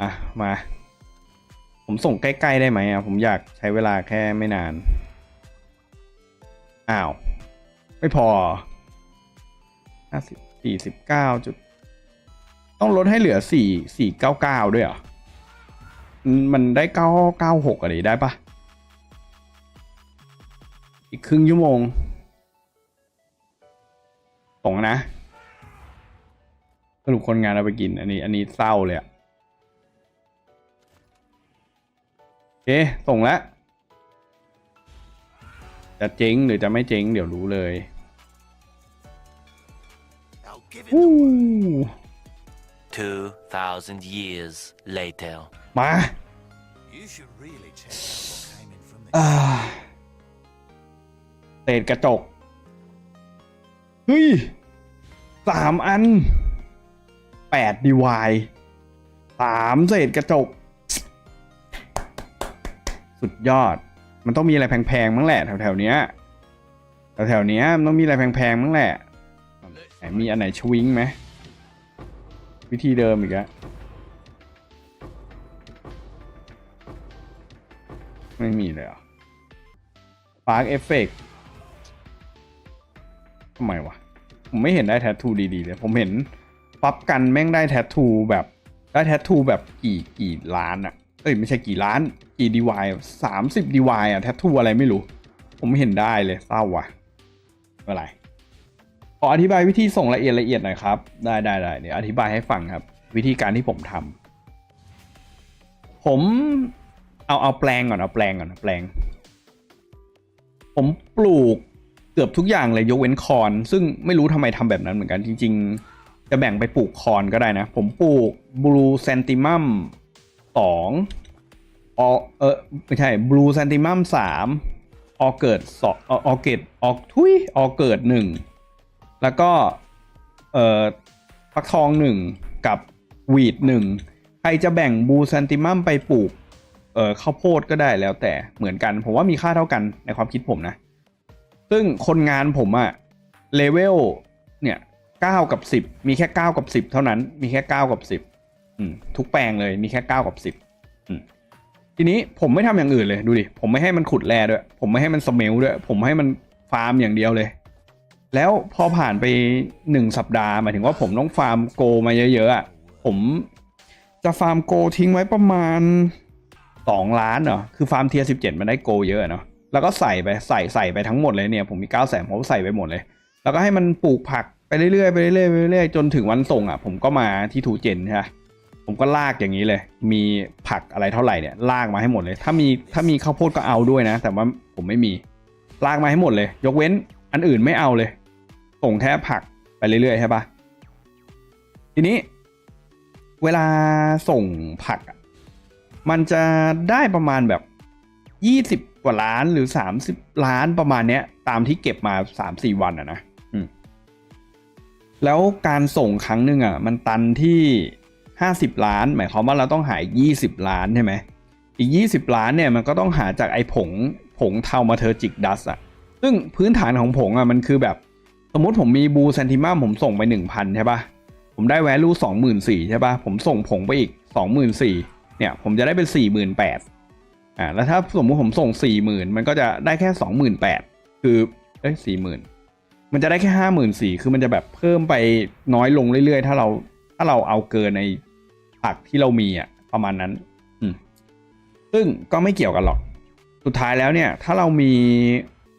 อะ มา ผมส่งใกล้ ๆ ได้ไหมอะ ผมอยากใช้เวลาแค่ไม่นาน อ้าว ไม่พอห้าสิบสี่สิบเก้าจุด ต้องลดให้เหลือสี่สี่เก้าเก้าด้วยเหรอมมันได้เก้าเก้าหกอะไรได้ปะอีกครึ่งชั่วโมงส่งนะสรุปคนงานเอาไปกิน อันนี้ อันนี้เศร้าเลยอะ เคส่งแล้วจะเจ๊งหรือจะไม่เจ๊งเดี๋ยวรู้เลย I'll give it อู้2,000 years later. มา You should really check out what came in from the อ่าเศษกระจก เฮ้ยสามอันแปดดีวายสามเศษกระจก สุดยอด มันต้องมีอะไรแพงๆมั้งแหละแถวๆเนี้ยแถวๆเนี้ยมันต้องมีอะไรแพงๆมั้งแหละไหนมีอันไหนชวิงไหมวิธีเดิมอีกอะไม่มีเลยเหรอ Spark Effect ทำไมวะ ผมไม่เห็นได้แท t ทูดีๆเลย ผมเห็นปั๊บกันแม่งได้แท t ทูแบบ ได้แท t ทูแบบกี่กี่ล้านอะ เอ้ย ไม่ใช่กี่ล้านกี่ดีวายสามสิบดีวายอะแท t ทูอะไรไม่รู้ ผมไม่เห็นได้เลยเศร้าว่ะไม่เป็นไรขออธิบายวิธีส่งละเอียดละเอียดหน่อยครับ ได้ได้ได้เดี๋ยวอธิบายให้ฟังครับ วิธีการที่ผมทำผมเอาเอาแปลงก่อนเอาแปลงก่อนแปลง ผมปลูกเกือบทุกอย่างเลยยกเว้นคอน ซึ่งไม่รู้ทำไมทำแบบนั้นเหมือนกันจริง ๆ จะแบ่งไปปลูกคอนก็ได้นะ ผมปลูกบลูเซนติมัม สองอเออไม่ใช่บลูเซนติมัมสามออเกิดสองออเกิดออกทุยออเกิดหนึ่งแล้วก็เอ่อฟักทองหนึ่งกับวีดหนึ่งใครจะแบ่งบูซันติมัมไปปลูกเอ่อข้าวโพดก็ได้แล้วแต่เหมือนกัน ผมว่ามีค่าเท่ากันในความคิดผมนะ ซึ่งคนงานผมอะเลเวลเนี่ยเก้ากับสิบมีแค่เก้ากับสิบเท่านั้นมีแค่เก้ากับสิบ ทุกแปลงเลยมีแค่เก้ากับสิบทีนี้ผมไม่ทำอย่างอื่นเลยดูดิผมไม่ให้มันขุดแร่ด้วย ผมไม่ให้มันสเมลด้วย ผมให้มันฟาร์มอย่างเดียวเลย แล้วพอผ่านไปหนึ่งสัปดาห์หมายถึงว่าผมต้องฟาร์มโกมาเยอะๆอะผมจะฟาร์มโกทิ้งไว้ประมาณสองล้านเหรอคือฟาร์มเทียสิบเจ็ดมันได้โกเยอะอะเนาะแล้วก็ใส่ไปใส่ใส่ไปทั้งหมดเลยเนี่ยผมมีเก้าแสนผมใส่ไปหมดเลย แล้วก็ให้มันปลูกผักไปเรื่อยๆไปเรื่อยๆไปเรื่อยๆจนถึงวันส่งอะ ผมก็มาที่ทูเจนใช่ไหม ผมก็ลากอย่างนี้เลย มีผักอะไรเท่าไหร่เนี่ยลากมาให้หมดเลย ถ้ามีถ้ามีข้าวโพดก็เอาด้วยนะ แต่ว่าผมไม่มีลากมาให้หมดเลย ยกเว้นอันอื่นไม่เอาเลยส่งแค่ผักไปเรื่อยๆใช่ปะทีนี้ เวลาส่งผักมันจะได้ประมาณแบบยี่สิบกว่าล้านหรือสามสิบล้านประมาณเนี้ย ตามที่เก็บมาสามสี่วันอะนะแล้วการส่งครั้งหนึ่งอะมันตันที่ ห้าสิบล้าน หมายความว่าเราต้องหายี่สิบล้านใช่ไหมอีกยี่สิบล้านเนี่ยมันก็ต้องหาจากไอ้ผงผงเทามาเทอร์จิกดัสอะซึ่งพื้นฐานของผงอะมันคือแบบ สมมติผมมีบูเซนติมัมผมส่งไปหนึ่งพันใช่ปะผมได้แวลูสองหมื่นสี่ใช่ปะผมส่งผงไปอีกสองหมื่นสี่เนี่ยผมจะได้เป็นสี่หมื่นแปดอ่าแล้วถ้าสมมติผมส่งสี่หมื่นมันก็จะได้แค่สองหมื่นแปดคือเอ้ยสี่หมื่นมันจะได้แค่ห้าหมื่นสี่คือมันจะแบบเพิ่มไปน้อยลงเรื่อยๆ ถ้าเราถ้าเราเอาเกินใน ผักที่เรามีอะประมาณนั้น อืมซึ่งก็ไม่เกี่ยวกันหรอก สุดท้ายแล้วเนี่ย ถ้าเรามี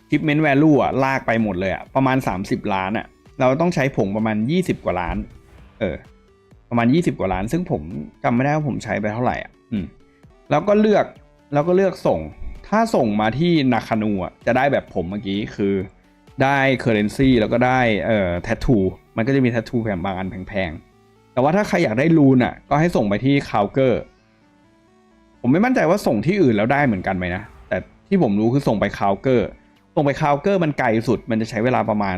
shipment value อะลากไปหมดเลยอะประมาณ 30 ล้านอะเราต้องใช้ผงประมาณ 20 กว่าล้าน เออ ประมาณ 20 กว่าล้าน ซึ่งผมจำไม่ได้ว่าผมใช้ไปเท่าไหร่อะ อืม แล้วก็เลือก แล้วก็เลือกส่ง ถ้าส่งมาที่นาคานูอะจะได้แบบผมเมื่อกี้ คือได้เคอร์เรนซีแล้วก็ได้เอ่อแททู มันก็จะมีแททูแผ่นบางอันแพงๆ แต่ว่าถ้าใครอยากได้รูนอะ ก็ให้ส่งไปที่คาวเกอร์ผมไม่มั่นใจว่าส่งที่อื่นแล้วได้เหมือนกันไหมนะ แต่ที่ผมรู้คือส่งไปคาวเกอร์ ส่งไปคาวเกอร์มันไกลสุด มันจะใช้เวลาประมาณ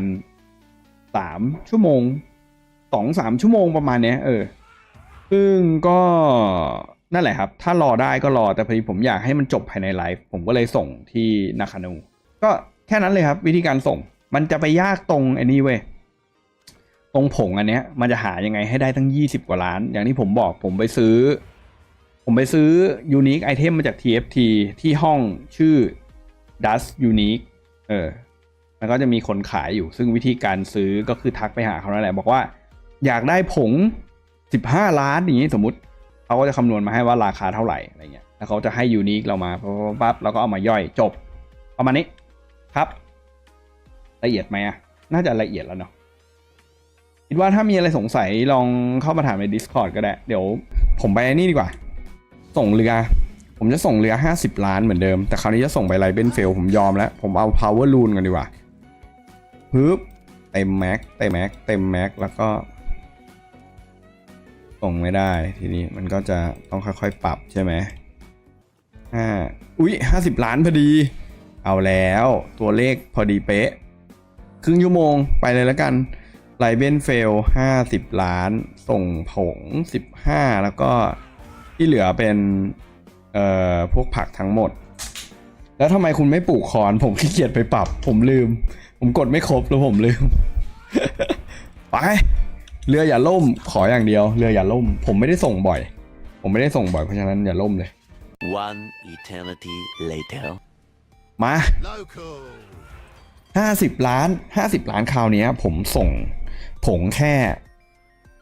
สามชั่วโมงสองสามชั่วโมงประมาณเนี้ยเออ ซึ่งก็นั่นแหละครับ ถ้ารอได้ก็รอ แต่พอดีผมอยากให้มันจบภายในไลฟ์ผมก็เลยส่งที่นาคานู ก็แค่นั้นเลยครับ วิธีการส่ง มันจะไปยากตรงไอ้นี่เว้ย ตรงผงอันเนี้ยมันจะหายังไงให้ได้ตั้งยี่สิบกว่าล้าน อย่างที่ผมบอกผมไปซื้อ ผมไปซื้อ Unique Item มาจาก TFT ที่ห้องชื่อ Dust Unique เออแล้วก็จะมีคนขายอยู่ ซึ่งวิธีการซื้อก็คือทักไปหาเขานั่นแหละบอกว่า อยากได้ผง 15 ล้านอย่างนี้สมมติเขาก็จะคำนวณมาให้ว่าราคาเท่าไหร่อะไรเงี้ยแล้วเขาจะให้ Unique เรามาปั๊บปั๊บปั๊บแล้วก็เอามาย่อยจบประมาณนี้ครับ ละเอียดไหมอะน่าจะละเอียดแล้วเนาะ คิดว่าถ้ามีอะไรสงสัยลองเข้ามาถามใน Discord ก็ได้ เดี๋ยวผมไปนี่ดีกว่า ส่งเรือ ผมจะส่งเรือ 50 ล้านเหมือนเดิม แต่คราวนี้จะส่งไปไลเบนเฟลผมยอมแล้ว ผมเอา power loon กันดีกว่าฮึบเต็มแม็กเต็มแม็กเต็มแม็กแล้วก็ส่งไม่ได้ ทีนี้มันก็จะต้องค่อยๆ ปรับใช่ไหมห้าอุ๊ยห้าสิบล้านพอดี เอาแล้วตัวเลขพอดีเป๊ะ ครึ่งชั่วโมงไปเลยแล้วกัน ไลเบนเฟลห้าสิบล้าน ส่งผงสิบห้าแล้วก็ที่เหลือเป็นเอ่อพวกผักทั้งหมด แล้วทำไมคุณไม่ปลูกคอนผมขี้เกียจไปปรับ ผมลืม ผมกดไม่ครบแล้วผมลืม ไป เรืออย่าล่ม ขออย่างเดียว เรืออย่าล่ม ผมไม่ได้ส่งบ่อย ผมไม่ได้ส่งบ่อยเพราะฉะนั้นอย่าล่มเลย One eternity later. มา Local. ห้าสิบล้านห้าสิบล้านคราวเนี้ยผมส่ง ผงแค่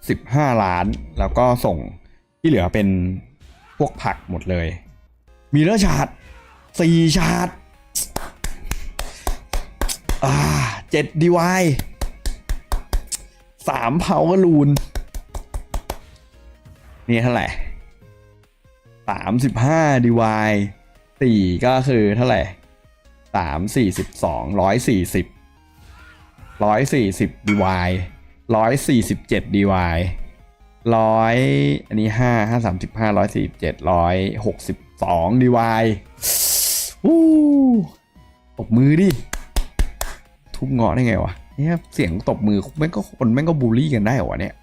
สิบห้าล้าน แล้วก็ส่งที่เหลือเป็นพวกผักหมดเลย มีเลอร์ชาร์ดสี่ชาร์ดอ่าเจ็ดดีวายสามเผากรูน นี่เท่าไหร่สามสิบห้าดีวายสี่ก็คือเท่าไหร่สามสี่สิบสองร้อยสี่สิบ ร้อยสี่สิบดีวายร้อยสี่สิบเจ็ดดีวายร้อยอันนี้ห้าห้าสามสิบห้าร้อยสี่สิบเจ็ดร้อยหกสิบสองดีวายวู้ตบมือดิ ทุบเงาะได้ไงวะเนี่ยเสียงตบมือแม่งก็คนแม่งก็บูลลี่กันได้เหรอวะเนี่ย